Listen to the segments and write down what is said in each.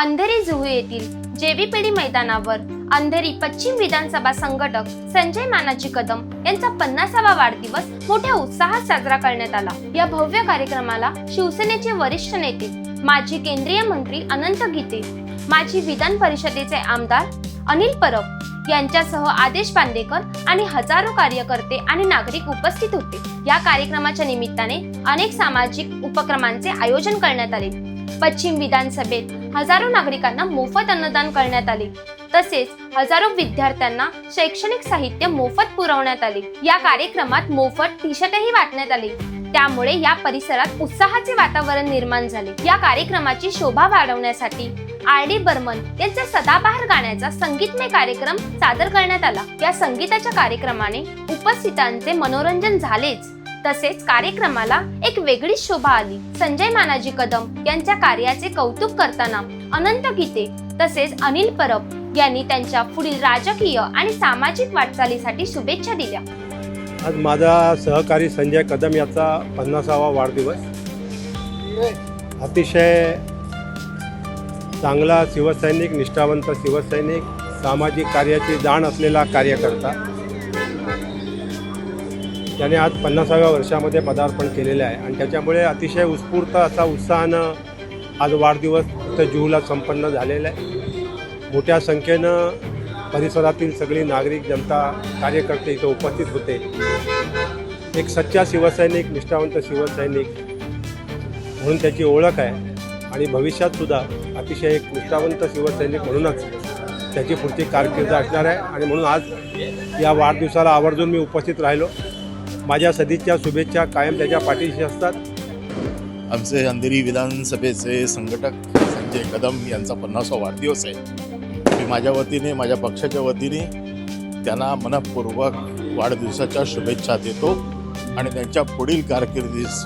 अंधेरी जुहू येथील जेबी पेढी मैदानावर अंधेरी पश्चिम विधानसभा संघटक संजय मानाजी कदम यांचा पन्नासावा वाढदिवस मोठ्या उत्साहात साजरा करण्यात आला. या भव्य कार्यक्रमाला शिवसेनेचे वरिष्ठ नेते माजी केंद्रीय मंत्री अनंत गीते माजी विधान परिषदेचे आमदार अनिल परब यांच्यासह आदेश बांदेकर आणि हजारो कार्यकर्ते आणि नागरिक उपस्थित होते. या कार्यक्रमाच्या निमित्ताने अनेक सामाजिक उपक्रमांचे आयोजन करण्यात आले. पश्चिम विधानसभेत हजारो नागरिकांना मोफत अन्नदान करण्यात आले. तसेच हजारो विद्यार्थ्यांना शैक्षणिक साहित्य मोफत पुरवण्यात आले. या कार्यक्रमात मोफत टी शर्टही वाटण्यात आले. त्यामुळे या परिसरात उत्साहाचे वातावरण निर्माण झाले. या कार्यक्रमाची शोभा वाढवण्यासाठी आर. डी. बर्मन यांचा सदाबहार गाण्याचा संगीतमय कार्यक्रम सादर करण्यात आला. या संगीताच्या कार्यक्रमाने उपस्थितांचे मनोरंजन झालेच. तसेच कार्यक्रमाला एक वेगळीच शोभा आली. संजय मानाजी कदम यांच्या कार्याचे कौतुक करताना अनंत गीते तसेच अनिल परब यांनी त्यांच्या पुढील राजकीय आणि सामाजिक वाटचालीसाठी शुभेच्छा दिल्या. आज माझा सहकारी संजय कदम याचा पन्नासावा वाढदिवस. अतिशय चांगला शिवसैनिक निष्ठावंत शिवसैनिक सामाजिक कार्याची जाण असलेला कार्यकर्ता. त्याने आज पन्नासाव्या वर्षामध्ये पदार्पण केलेले आहे. आणि त्याच्यामुळे अतिशय उत्स्फूर्त असा उत्साहानं आज वाढदिवस इथं जुहूला संपन्न झालेला आहे. मोठ्या संख्येनं परिसरातील सगळी नागरिक जनता कार्यकर्ते इथं उपस्थित होते. एक सच्चा शिवसैनिक निष्ठावंत शिवसैनिक म्हणून त्याची ओळख आहे. आणि भविष्यातसुद्धा अतिशय एक निष्ठावंत शिवसैनिक म्हणूनच त्याची पुढची कारकीर्द असणार आहे. आणि म्हणून आज या वाढदिवसाला आवर्जून मी उपस्थित राहिलो. माझ्या सदिच्छा शुभेच्छा कायम त्याच्या पाठीशी असतात. आमचे अंधेरी विधानसभेचे संघटक संजय कदम यांचा पन्नासवा वाढदिवस आहे. मी माझ्या वतीने माझ्या पक्षाच्या वतीने त्यांना मनपूर्वक वाढदिवसाच्या शुभेच्छा देतो आणि त्यांच्या पुढील कारकिर्दीस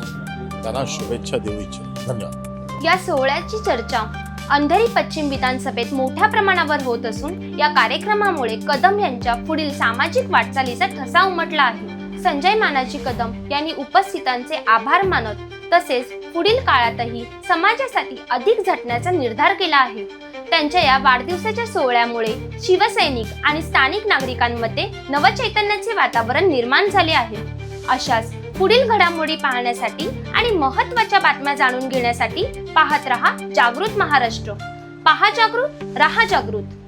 त्यांना शुभेच्छा देऊ इच्छितो. धन्यवाद. या सोहळ्याची चर्चा अंधेरी पश्चिम विधानसभेत मोठ्या प्रमाणावर होत असून या कार्यक्रमामुळे कदम यांच्या पुढील सामाजिक वाटचालीचा ठसा उमटला आहे. संजय मानाजी कदम यांनी उपस्थितांचे आभार मानत तसेच पुढील काळातही समाजासाठी अधिक झटण्याचा निर्धार केला आहे. त्यांच्या या वाढदिवसाच्या सोहळ्यामुळे शिवसैनिक आणि स्थानिक नागरिकांमध्ये नवचैतन्याचे वातावरण निर्माण झाले आहे. अशाच पुढील घडामोडी पाहण्यासाठी आणि महत्त्वाच्या बातम्या जाणून घेण्यासाठी पाहत रहा जागृत महाराष्ट्र. पहा जागृत रहा जागृत.